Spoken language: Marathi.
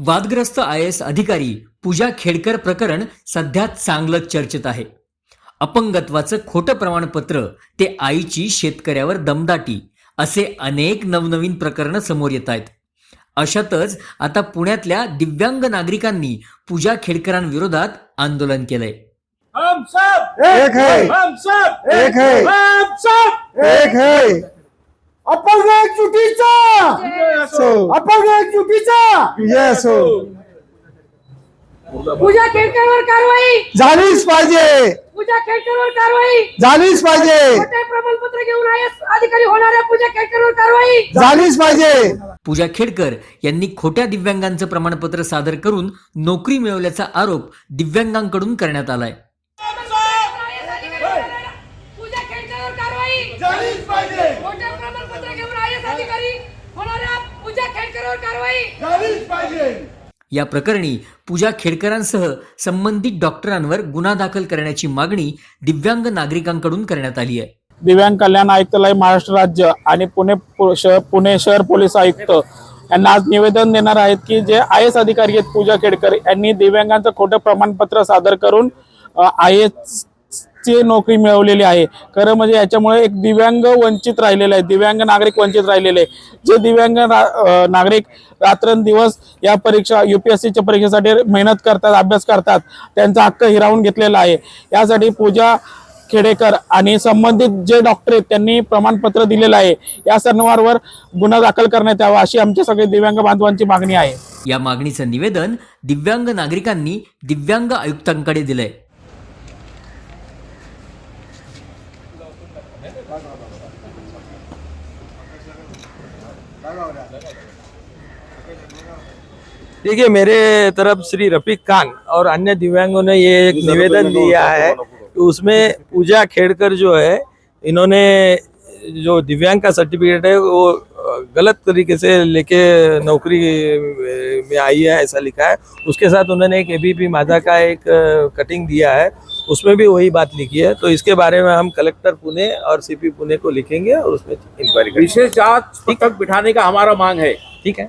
वादग्रस्त आय एस अधिकारी पूजा खेडकर प्रकरण सध्या चांगलं चर्चेत आहे. अपंगत्वाचं खोटं प्रमाणपत्र ते आईची शेतकऱ्यावर दमदाटी असे अनेक नवनवीन प्रकरणं समोर येत आहेत. अशातच आता पुण्यातल्या दिव्यांग नागरिकांनी पूजा खेडकरांविरोधात आंदोलन केलंय. हम सब! एक है। हम सब! एक है। हम सब! एक है। अपंग चुकीचा. अपंग चुकीचा. येस हो पूजा खेळकरवर कारवाई. झालीच पाहिजे. पूजा खेळकरवर कारवाई. झालीच पाहिजे. खोटे प्रमाणपत्र घेऊन आय एस अधिकारी होणाऱ्या पूजा खेळकरवर कारवाई. झालीच पाहिजे. पूजा खेडकर यांनी खोट्या दिव्यांगांचं प्रमाणपत्र सादर करून नोकरी मिळवल्याचा आरोप दिव्यांगांकडून करण्यात आलाय पूजा खेळकरवर कारवाई झालीच पाहिजे खोटे प्रमाणपत्र घेऊन आय एस अधिकारी होणाऱ्या पूजा खेळकरवर कारवाई झालीच पाहिजे या प्रकरणी पूजा खेडकरांसह संबंधित डॉक्टरांवर गुन्हा दाखल करण्याची मागणी दिव्यांग नागरिकांकडून करण्यात आली आहे. दिव्यांग कल्याण आयुक्तालय महाराष्ट्र राज्य आणि पुणे पुणे शहर पोलीस आयुक्त यांना आज निवेदन देणार आहेत की जे आय एस अधिकारी आहेत पूजा खेडकर यांनी दिव्यांगांचं खोटं प्रमाणपत्र सादर करून आय एस ची नोकरी मिळवलेली आहे. खरं म्हणजे याच्यामुळे एक दिव्यांग वंचित राहिलेले आहे दिव्यांग नागरिक वंचित राहिलेले आहे. जे दिव्यांग रा- नागरिक रात्रंदिवस या परीक्षा यू पी एस सीच्या परीक्षेसाठी मेहनत करतात अभ्यास करतात त्यांचा हक्क हिरावून घेतलेला आहे. यासाठी पूजा खेडेकर आणि संबंधित जे डॉक्टर आहेत त्यांनी प्रमाणपत्र दिलेलं आहे. या सर्वांवर गुन्हा दाखल करण्यात यावा अशी आमच्या सगळे दिव्यांग बांधवांची मागणी आहे. या मागणीचं निवेदन दिव्यांग नागरिकांनी दिव्यांग आयुक्तांकडे दिलंय. देखिए मेरे तरफ़ श्री रफीक खान और अन्य दिव्यांगों ने ये एक निवेदन दिया है कि उसमें पूजा खेड़कर जो है इन्होंने जो दिव्यांग का सर्टिफिकेट है वो गलत तरीके से लेके नौकरी में आई है ऐसा लिखा है। उसके साथ उन्होंने एक एबीपी माधा का एक कटिंग दिया है। उसमें भी वही बात लिखी है। तो इसके बारे में हम कलेक्टर पुणे और सीपी पुणे को लिखेंगे और उसमें इंक्वायरी करेंगे। विशेष जाँच तक बिठाने का हमारा मांग है। ठीक है।